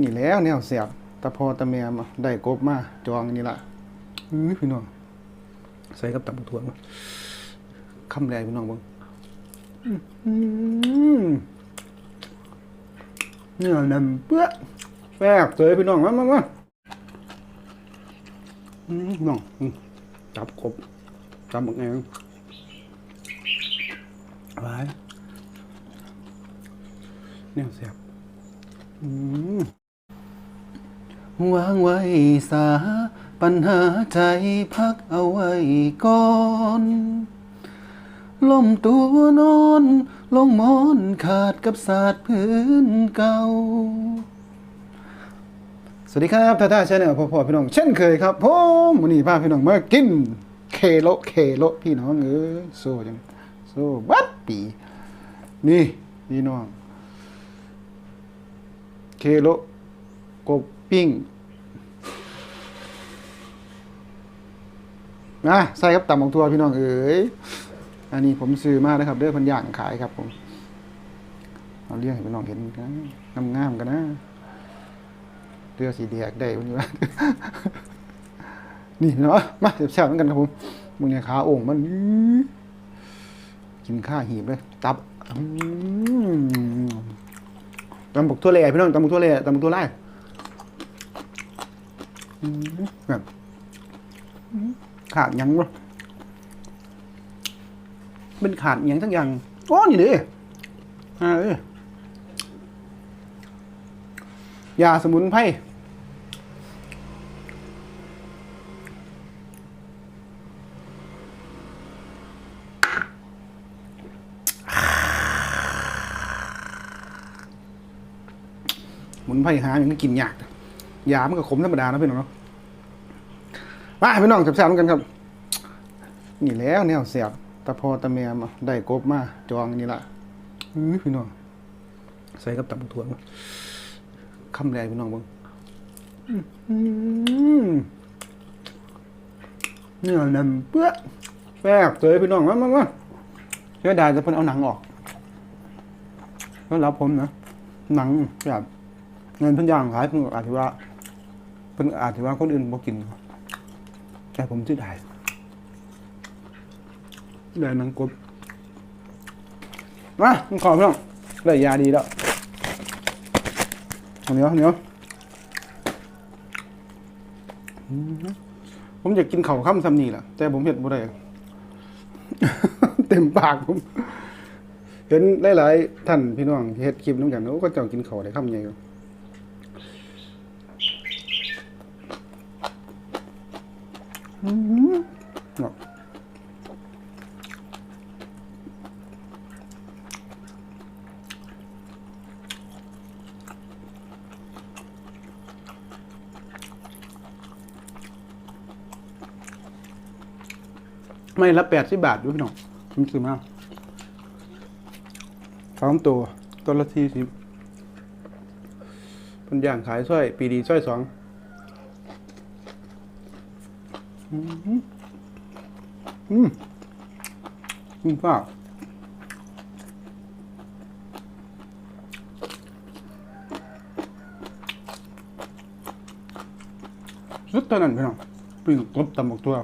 นี่แล้วแนวเสียบตะพอตะแมมาได้กบมาจองนี่ละอือพี่น้องใส่กับตับถั่วมาคำแรกพี่น้องบิ่งเนื้อน่นเปื้อแซ่บเลยพี่น้องมามามาน้องจับกบจับบักแงงอะไรแนวเสียบอืม วางไว้สา ปัญหาใจพักเอาไว้ก่อนล่มตัวนอนลงมอนขาดกับศาสตร์พื้นเก่า สวัสดีครับท่าท่าชาแนลพ่อพ่อพี่น้อง เช่นเคยครับผมวันนี้พาพี่น้องมากิน เคโลเคโลพี่น้องเอ้ยโซ่จังโซ่บัดปี นี่พี่น้อง เคโลกบปิ้ง นะใส่ครับตำบักทั่วพี่น้องเอ๋ยอันนี้ผมซื้อมานะครับเด้อพันย่างขายครับผมเอาเรียกให้พี่น้องเห็นกันงามๆกันนะเรือสีแดงได้วันนี้ว่านี่เนาะมาแซ่บๆเหมือนกันครับผมมึงเนี่ยขาโอ่งมันกินข้าหีบเลยตับอืมตำบักทั่วเล่พี่น้องตำบักทั่วเล่ตำบักทั่วไล่อืมแบบอืม ขาดยังวะเป็นขาดยังทั้งอย่างอ๋อนี่ดิอ่าเอ้ยยาสมุนไพรสมุนไพรหาอย่างนี้กินยากยามันก็ขมธรรมดานะพี่น้องเนาะ มาพี่น้องแซ่บๆกันครับ นี่แล้วแนวเสียบตะพอตะแมมาได้กบมาจองนี่ละอื้อพี่น้อง ใส่กับตับถั่วมาคำแรกพี่น้องบิ่งเนื้อน่นเปื้อแซ่บเลยพี่น้องมามามาเสียดายจะเพิ่นเอาหนังออกแล้วรับผมนะหนังแบบเงินเพิ่นย่างขายเพิ่นอาจจะว่าเพิ่นอาจจะว่าคนอื่นบ่กิน แต่ผมสิได้ได้นังกบมาขอพี่น้องได้ยาดีแล้วเอาเหนียวเหนียวผมอยากกินเข้าวค่ำซ้ำนี่แหละแต่ผมเห็ดบ่ได้เต็มปากผมเห็นหลายๆท่านพี่น้องเฮ็ดคลิปน้ำกันโอ้ก็เจ้ากินเข้าได้ค่ำใหญ่อยู่อืมเนาะ ไม่ละแปดสิบบาทด้วยพี่น้องผมซื้อมากสองตัวตัวละที่สิบเป็นอย่างขายสร้อย ปีดีสร้อยสอง อืมอืมอืมป้าสุดเท่านั้นพี่น้องปิ้งกบตำบักตัว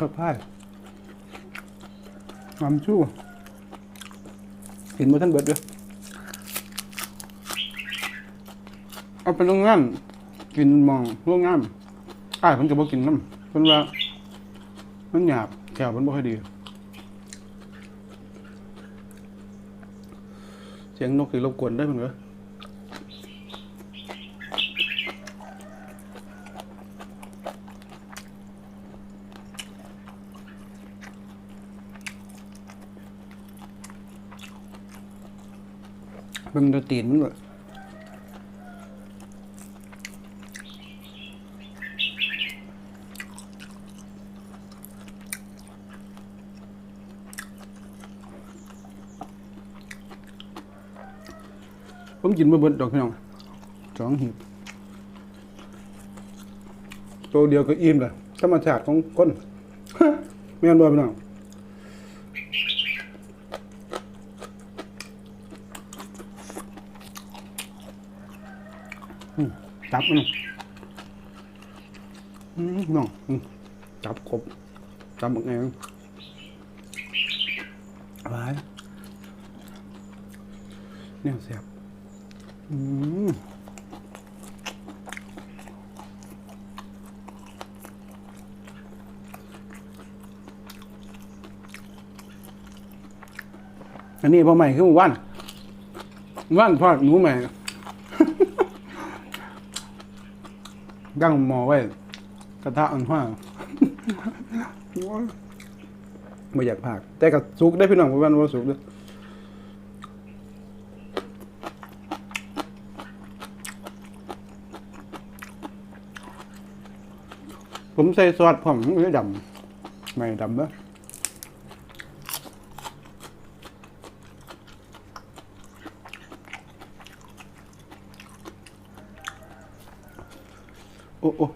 ก็พายความชู้ เอาไปโรงงานกินมองโรงงานอ้ายเพิ่นก็บ่กินน้ำเพิ่นว่า มันหยาบแก้วมันบ่ค่อยดี เสียงนกสิรบกวนได้อเพิ่นเด้อเบิ่งแตะตีนมันเบิด กินบ่เบิดดอกพี่น้องสองหีบตัวเดียวก็อิ่มเลยธรรมชาติของคนไม่นบ่พี่น้องจับมันน้องจับครบจับบักแงงไว้เนี่ยเสียบ อืมอันนี้พอใหม่คือหมู่บ้านหมู่บ้านทอดหมูใหม่ตั้งหมอไว้กระทะอันห้าไม่อยากผักแต่กับสุกได้พี่น้องพี่บ้านว่าสุกด้วย ผมใส่ซอสผมไม่ได้ดำไม่ดำเนอะโอ้โอ้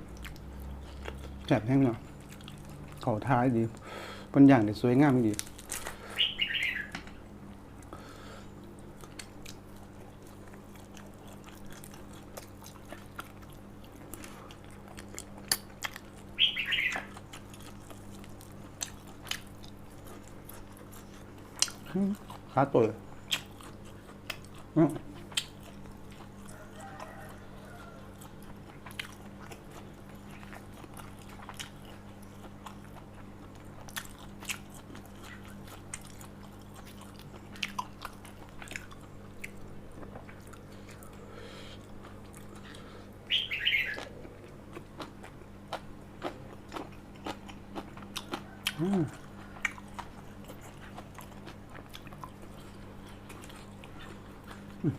แสบแห้งเนาะเขาท้ายดีเป็นอย่างเด็สวยงามดี satu ya. Hmm. บ่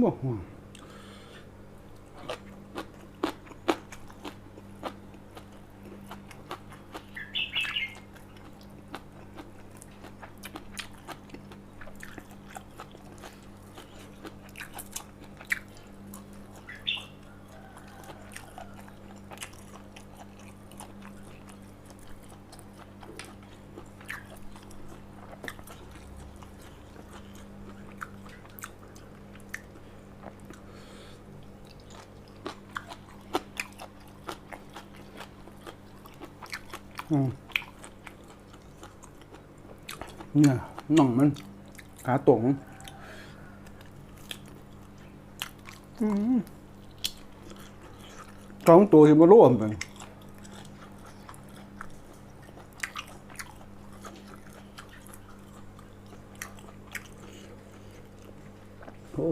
ห่ว เนี่ยน่องมันขาตงสองตัวที่มาร่วมกันโอ้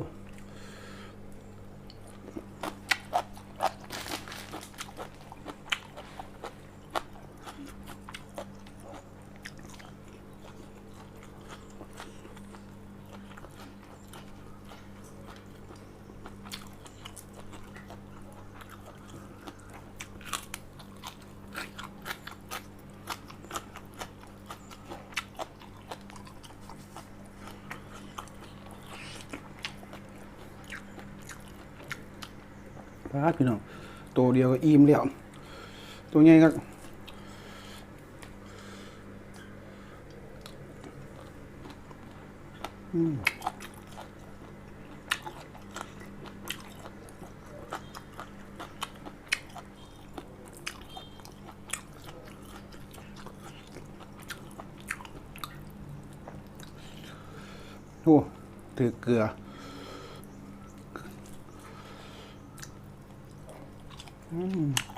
พาดพี่น้องตัวเดียวก็อิ่มแล้วตัวใหญ่ก็อืมโอ้ถือเกลือ อ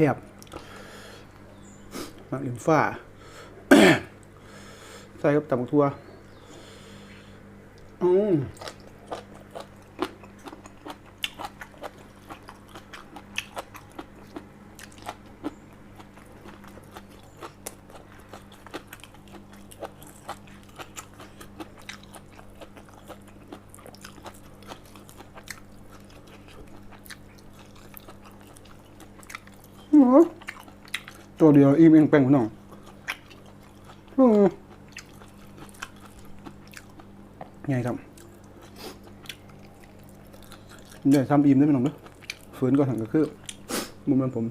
เทียบมักลิมฟ้า ใส่กับตำบักทัวอืม ตัวเดียวอิ่มเองแป้งพี่น้องอไงครับเดี๋ยวทำอิ่มได้ไหมน้องเด้อฝืนก่อนถังก็คือมุมนั้นผม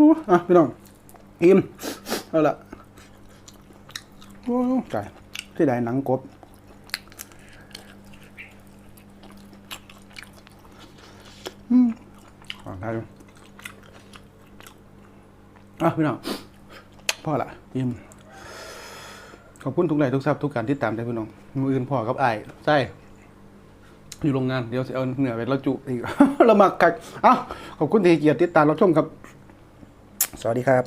อ้อะพี่น้องอิ่มเอาละโอ้ไก่ที่ได้หนังกบอืมขอได้อะพี่น้องพ่อละอิ่มขอบคุณทุกไลค์ทุกซับทุกการที่ตามได้พี่น้องมืออื่นพ่อกับไอ้ใช่อยู่โรงงานเดี๋ยวสิเอาเหนือไปแล้วจุอีกเรามากักเอ้าขอบคุณที่เกียรติติดตามเรับชมครับ สวัสดีครับ